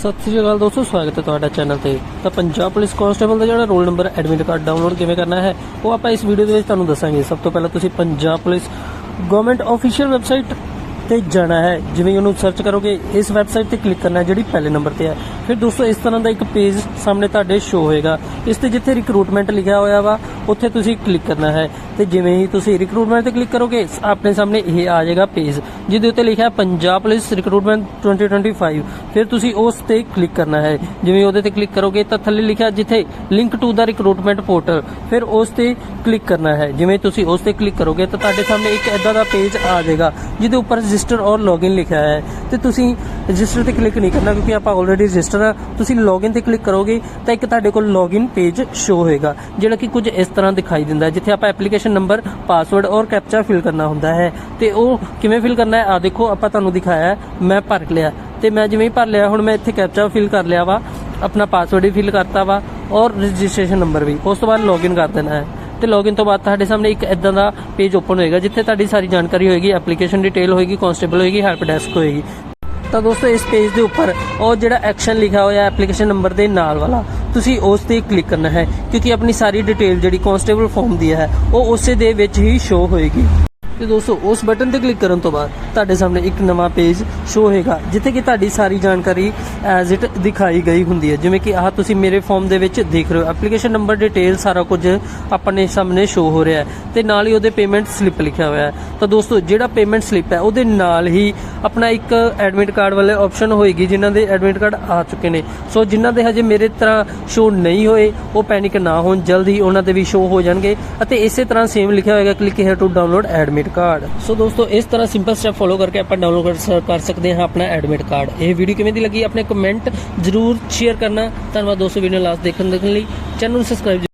ਸਤਿ ਸ੍ਰੀ ਅਕਾਲ ਦੋਸਤੋ, ਸਵਾਗਤ ਹੈ ਤੁਹਾਡਾ ਚੈਨਲ ਤੇ। ਤਾਂ ਪੰਜਾਬ ਪੁਲਿਸ ਕਾਂਸਟੇਬਲ ਦਾ ਜਿਹੜਾ roll number admit card download ਕਿਵੇਂ ਕਰਨਾ ਹੈ, ਉਹ ਆਪਾਂ ਇਸ ਵੀਡੀਓ ਦੇ ਵਿੱਚ ਤੁਹਾਨੂੰ ਦੱਸਾਂਗੇ। ਸਭ ਤੋਂ ਪਹਿਲਾਂ ਤੁਸੀਂ Punjab police government official website ਤੇ ਜਾਣਾ ਹੈ। ਜਿਵੇਂ ਉਹਨੂੰ ਸਰਚ ਕਰੋਗੇ, ਇਸ ਵੈਬਸਾਈਟ ਤੇ ਕਲਿੱਕ ਕਰਨਾ ਜਿਹੜੀ ਪਹਿਲੇ ਨੰਬਰ ਤੇ ਹੈ। ਫਿਰ ਦੋਸਤੋ, ਇਸ ਤਰ੍ਹਾਂ ਦਾ ਇੱਕ ਪੇਜ ਸਾਹਮਣੇ ਤੁਹਾਡੇ ਸ਼ੋ ਹੋਏਗਾ। ਇਸ ਤੇ ਜਿੱਥੇ ਰਿਕਰੂਟਮੈਂਟ ਲਿਖਿਆ ਹੋਇਆ ਵਾ, ਉੱਥੇ ਤੁਸੀਂ ਕਲਿੱਕ ਕਰਨਾ ਹੈ। ਤੇ ਜਿਵੇਂ ਹੀ ਤੁਸੀਂ ਰਿਕਰੂਟਮੈਂਟ ਤੇ ਕਲਿੱਕ ਕਰੋਗੇ ਆਪਣੇ ਸਾਹਮਣੇ ਇਹ ਆ ਜਾਏਗਾ ਪੇਜ ਜਿਹਦੇ ਉੱਤੇ ਲਿਖਿਆ ਪੰਜਾਬ ਪੁਲਿਸ ਰਿਕਰੂਟਮੈਂਟ 2025 ਫਿਰ ਤੁਸੀਂ ਉਸ ਤੇ ਕਲਿੱਕ ਕਰਨਾ ਹੈ। ਜਿਵੇਂ ਉਹਦੇ ਤੇ ਕਲਿੱਕ ਕਰੋਗੇ, ਤਾਂ ਥੱਲੇ ਲਿਖਿਆ ਜਿੱਥੇ link to the recruitment portal ਫਿਰ ਉਸ ਤੇ ਕਲਿੱਕ ਕਰਨਾ ਹੈ। ਜਿਵੇਂ ਤੁਸੀਂ ਉਸ ਤੇ ਕਲਿੱਕ ਕਰੋਗੇ, ਤਾਂ ਤੁਹਾਡੇ ਸਾਹਮਣੇ ਇੱਕ ਐਦਾਂ ਦਾ ਪੇਜ ਆ ਜਾਏਗਾ, ਜਿਹਦੇ ਉੱਪਰ ਰਜਿਸਟਰ ਔਰ ਲੌਗਇਨ ਲਿਖਿਆ ਹੈ। ਤੇ ਤੁਸੀਂ ਰਜਿਸਟਰ ਤੇ ਕਲਿੱਕ ਨਹੀਂ ਕਰਨਾ ਕਿਉਂਕਿ ਆਪਾਂ ਆਲਰੇਡੀ ਰਜਿਸਟਰ ਆ। ਤੁਸੀਂ ਲੌਗਇਨ ਤੇ ਕਲਿੱਕ ਕਰੋਗੇ ਤਾਂ ਇੱਕ ਤੁਹਾਡੇ ਕੋਲ ਲੌਗਇਨ ਪੇਜ ਸ਼ੋ ਹੋਏਗਾ, ਜਿਹੜਾ ਕਿ ਕੁਝ ਇਸ ਤਰ੍ਹਾਂ ਦਿਖਾਈ ਦਿੰਦਾ ਜਿੱਥੇ ਆਪਾਂ ਐਪਲੀਕੇਸ਼ਨ ਨੰਬਰ ਪਾਸਵਰਡ ਔਰ ਕੈਪਚਾ ਫਿਲ ਕਰਨਾ ਹੁੰਦਾ ਹੈ। ਤੇ ਉਹ ਕਿਵੇਂ ਫਿਲ ਕਰਨਾ ਹੈ? ਆ ਦੇਖੋ, ਆਪਾਂ ਤੁਹਾਨੂੰ ਦਿਖਾਇਆ ਮੈਂ ਭਰ ਲਿਆ। ਤੇ ਮੈਂ ਜਿਵੇਂ ਹੀ ਭਰ ਲਿਆ, ਹੁਣ ਮੈਂ ਇੱਥੇ ਕੈਪਚਾ ਫਿਲ ਕਰ ਲਿਆ ਵਾ, ਆਪਣਾ ਪਾਸਵਰਡ ਵੀ ਫਿਲ ਕਰਤਾ ਵਾ, ਔਰ ਰਜਿਸਟ੍ਰੇਸ਼ਨ ਨੰਬਰ ਵੀ। ਉਸ ਤੋਂ ਬਾਅਦ ਲੌਗਇਨ ਕਰ ਦੇਣਾ ਹੈ। ਤੇ ਲੌਗਇਨ ਤੋਂ ਬਾਅਦ ਤੁਹਾਡੇ ਸਾਹਮਣੇ ਇੱਕ ਇਦਾਂ ਦਾ ਪੇਜ ਓਪਨ ਹੋਏਗਾ, ਜਿੱਥੇ ਤੁਹਾਡੀ ਸਾਰੀ ਜਾਣਕਾਰੀ ਹੋਏਗੀ ਐਪਲੀਕੇਸ਼ਨ ਡਿਟੇਲ ਹੋਏਗੀ ਕਨਸਟੇਬਲ ਹੋਏਗੀ ਹੈਲਪ ਡੈਸਕ ਹੋਏਗੀ। ਤਾਂ ਦੋਸਤੋ, ਇਸ ਪੇਜ ਦੇ ਉੱਪਰ ਉਹ ਜਿਹੜਾ ਐਕਸ਼ਨ ਲਿਖਿਆ ਹੋਇਆ ਐਪਲੀਕੇਸ਼ਨ ਨੰਬਰ ਦੇ ਨਾਲ ਵਾਲਾ, ਤੁਸੀਂ ਉਸ ਤੇ ਕਲਿੱਕ ਕਰਨਾ ਹੈ, ਕਿਉਂਕਿ ਆਪਣੀ ਸਾਰੀ ਡਿਟੇਲ ਜਿਹੜੀ ਕਨਸਟੇਬਲ ਫਾਰਮ ਦੀ ਹੈ, ਉਹ ਉਸੇ ਦੇ ਵਿੱਚ ਹੀ ਸ਼ੋ ਹੋਏਗੀ। ਤੇ ਦੋਸਤੋ, ਉਸ ਬਟਨ ਤੇ ਕਲਿੱਕ ਕਰਨ ਤੋਂ ਬਾਅਦ ਤੁਹਾਡੇ ਸਾਹਮਣੇ ਇੱਕ ਨਵਾਂ ਪੇਜ ਸ਼ੋ ਹੋਏਗਾ, ਜਿੱਥੇ ਕਿ ਤੁਹਾਡੀ ਸਾਰੀ ਜਾਣਕਾਰੀ ਐਜ਼ ਇਟ ਦਿਖਾਈ ਗਈ ਹੁੰਦੀ ਹੈ। ਜਿਵੇਂ ਕਿ ਆਹ ਤੁਸੀਂ ਮੇਰੇ ਫਾਰਮ ਦੇ ਵਿੱਚ ਦੇਖ ਰਹੇ ਹੋ। ਐਪਲੀਕੇਸ਼ਨ ਨੰਬਰ ਡਿਟੇਲ ਸਾਰਾ ਕੁਝ ਆਪਣੇ ਸਾਹਮਣੇ ਸ਼ੋ ਹੋ ਰਿਹਾ ਹੈ ਤੇ ਨਾਲ ਹੀ ਉਹਦੇ ਪੇਮੈਂਟ ਸਲਿੱਪ ਲਿਖਿਆ ਹੋਇਆ ਹੈ। ਤਾਂ ਦੋਸਤੋ, ਜਿਹੜਾ ਪੇਮੈਂਟ ਸਲਿੱਪ ਹੈ, ਉਹਦੇ ਨਾਲ ਹੀ ਆਪਣਾ ਇੱਕ ਐਡਮਿਟ ਕਾਰਡ ਵਾਲੇ ਆਪਸ਼ਨ ਹੋਏਗੀ, ਜਿਨ੍ਹਾਂ ਦੇ ਐਡਮਿਟ ਕਾਰਡ ਆ ਚੁੱਕੇ ਨੇ। ਸੋ ਜਿਨ੍ਹਾਂ ਦੇ ਹਜੇ ਮੇਰੇ ਤਰ੍ਹਾਂ ਸ਼ੋ ਨਹੀਂ ਹੋਏ, ਉਹ ਪੈਨਿਕ ਨਾ ਹੋਣ, ਜਲਦੀ ਉਹਨਾਂ ਦੇ ਵੀ ਸ਼ੋ ਹੋ ਜਾਣਗੇ। ਅਤੇ ਇਸੇ ਤਰ੍ਹਾਂ ਸੇਮ ਲਿਖਿਆ ਹੋਏਗਾ click here to download admit card so ਦੋਸਤੋ, ਇਸ ਤਰ੍ਹਾਂ ਸਿੰਪਲ ਸਟੈਪ ਫੋਲੋ ਕਰਕੇ ਆਪਾਂ ਡਾਊਨਲੋਡ ਕਰ ਕਰ ਸਕਦੇ ਹਾਂ ਆਪਣਾ ਐਡਮਿਟ ਕਾਰਡ ਇਹ ਵੀਡੀਓ ਕਿਵੇਂ ਦੀ ਲੱਗੀ? ਆਪਣੇ ਕਮੈਂਟ ਜ਼ਰੂਰ ਸ਼ੇਅਰ ਕਰਨਾ। ਧੰਨਵਾਦ ਦੋਸਤੋ ਵੀਡੀਓ ਲਾਸਟ ਦੇਖਣ ਦੇਖਣ ਲਈ। ਚੈਨਲ ਨੂੰ ਸਬਸਕ੍ਰਾਈਬ